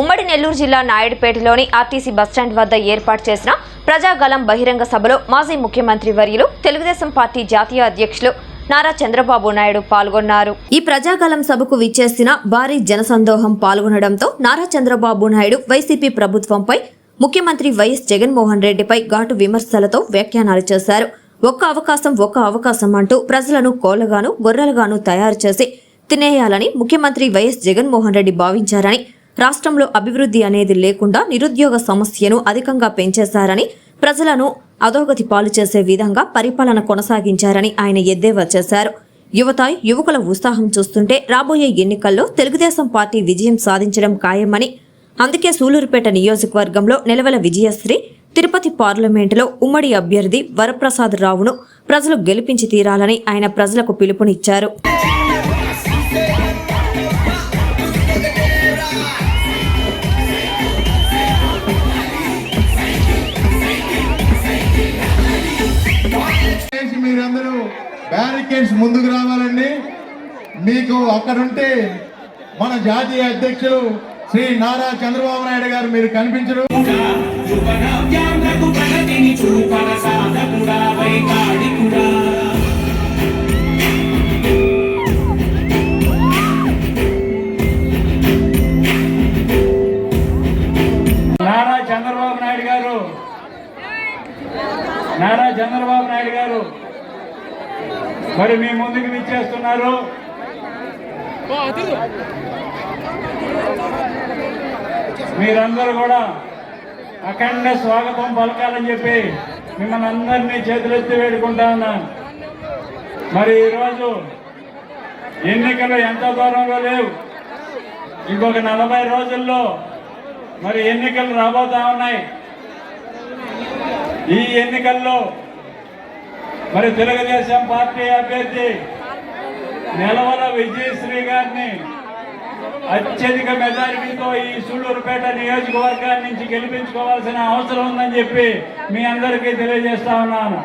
ఉమ్మడి నెల్లూరు జిల్లా నాయుడుపేటలోని RTC bus stand వద్ద ఏర్పాటు చేసిన ప్రజాగలం బహిరంగ సభలో మాజీ ముఖ్యమంత్రి వర్యులు తెలుగుదేశం పార్టీ జాతీయ అధ్యక్షులు నారా చంద్రబాబు నాయుడు పాల్గొన్నారు. ఈ ప్రజాగలం సభకు విచ్చేసిన భారీ జనసందోహం పాల్గొనడంతో నారా చంద్రబాబు నాయుడు వైసీపీ ప్రభుత్వంపై ముఖ్యమంత్రి వైఎస్ జగన్మోహన్ రెడ్డిపై ఘాటు విమర్శలతో వ్యాఖ్యానాలు చేశారు. ఒక్క అవకాశం ఒక్క అవకాశం అంటూ ప్రజలను కోళ్ళగాను గొర్రెలుగాను తయారు చేసి తినేయాలని ముఖ్యమంత్రి వైఎస్ జగన్మోహన్ రెడ్డి భావించారని రాష్ట్రంలో అభివృద్ధి అనేది లేకుండా నిరుద్యోగ సమస్యను అధికంగా పెంచేశారని ప్రజలను అధోగతి పాలు చేసే విధంగా పరిపాలన కొనసాగించారని ఆయన ఎద్దేవా చేశారు. యువత యువకుల ఉత్సాహం చూస్తుంటే రాబోయే ఎన్నికల్లో తెలుగుదేశం పార్టీ విజయం సాధించడం ఖాయమని అందుకే సూలూరుపేట నియోజకవర్గంలో నిలవల విజయశ్రీ తిరుపతి పార్లమెంటులో ఉమ్మడి అభ్యర్థి వరప్రసాద్ రావును ప్రజలు గెలిపించి తీరాలని ఆయన ప్రజలకు పిలుపునిచ్చారు. బ్యారికేడ్స్ ముందుకు రావాలండి. మీకు అక్కడుంటే మన జాతీయ అధ్యక్షులు శ్రీ నారా చంద్రబాబు నాయుడు గారు మీరు కనిపించరు. నారా చంద్రబాబు నాయుడు గారు. నారా చంద్రబాబు నాయుడు గారు. మరి మీ ముందుకు విచ్చేస్తున్నారు. మీరందరూ కూడా అఖండ స్వాగతం పలకాలని చెప్పి మిమ్మల్ని అందరినీ చేతులెత్తి వేడుకుంటా ఉన్నాను మరి ఈరోజు ఎన్నికలు ఎంత దూరంలో లేవు. ఇంకొక నలభై రోజుల్లో మరి ఎన్నికలు రాబోతా ఉన్నాయి. ఈ ఎన్నికల్లో మరి తెలుగుదేశం పార్టీ అభ్యర్థి నెలవల విజయశ్రీ గారిని అత్యధిక మెజారిటీతో ఈ సూళ్ళూరుపేట నియోజకవర్గాన్ని నుంచి గెలిపించుకోవాల్సిన అవసరం ఉందని చెప్పి మీ అందరికీ తెలియజేస్తా ఉన్నాను.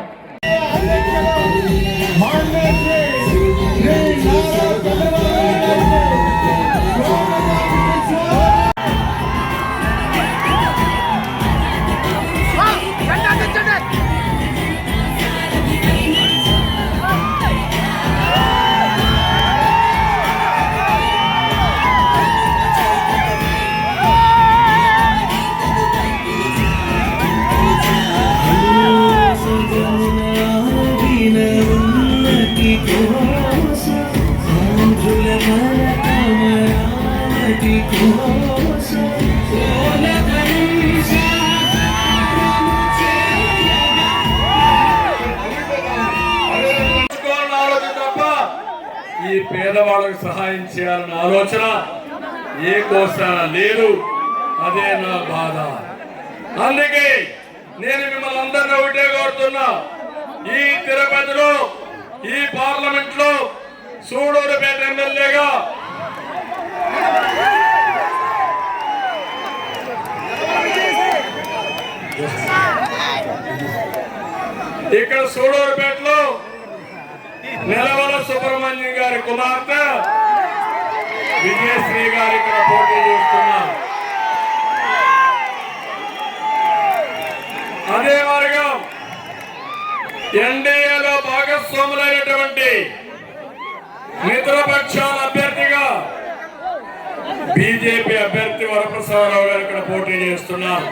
పేదవాళ్ళకు సహాయం చేయాలన్న ఆలోచన ఏ కోసాన లేదు అదే నా బాధ. అందుకే నేను మిమ్మల్ని అందరినీ ఒకటే కోరుతున్నా. ఈ తిరుపతిలో ఈ పార్లమెంట్లో సూడూరుపేట ఎమ్మెల్యేగా ఇక్కడ సూడూరుపేటలో నిలవల సుబ్రహ్మణ్యం గారి కుమార్తె విజయశ్రీ గారు ఇక్కడ పోటీ చేస్తున్నారు. అదే మార్గం ఎన్డీఏలో భాగస్వాములైనటువంటి మిత్రపక్షాల అభ్యర్థిగా బీజేపీ అభ్యర్థి వరప్రసాదరావు గారు ఇక్కడ పోటీ చేస్తున్నారు.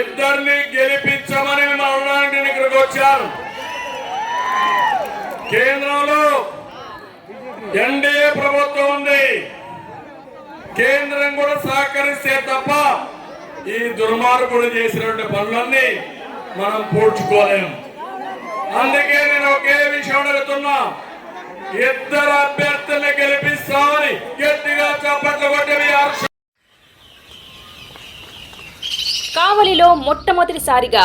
ఇద్దరిని గెలిపించమని మరణానికి నేను ఇక్కడికి వచ్చారు. కేంద్రంలో ఎన్డీఏ ప్రభుత్వం ఉంది. కేంద్రం కూడా సహకరిస్తే తప్ప ఈ దుర్మార్గుడు చేసినటువంటి పనులన్నీ మనం పూడ్చుకోలేము అందుకే నేను ఒకే విషయం అడుగుతున్నా. ఇద్దరు అభ్యర్థుల్ని గెలిపిస్తామని గట్టిగా చప్పట్లు కొట్టి కావలిలో మొట్టమొదటిసారిగా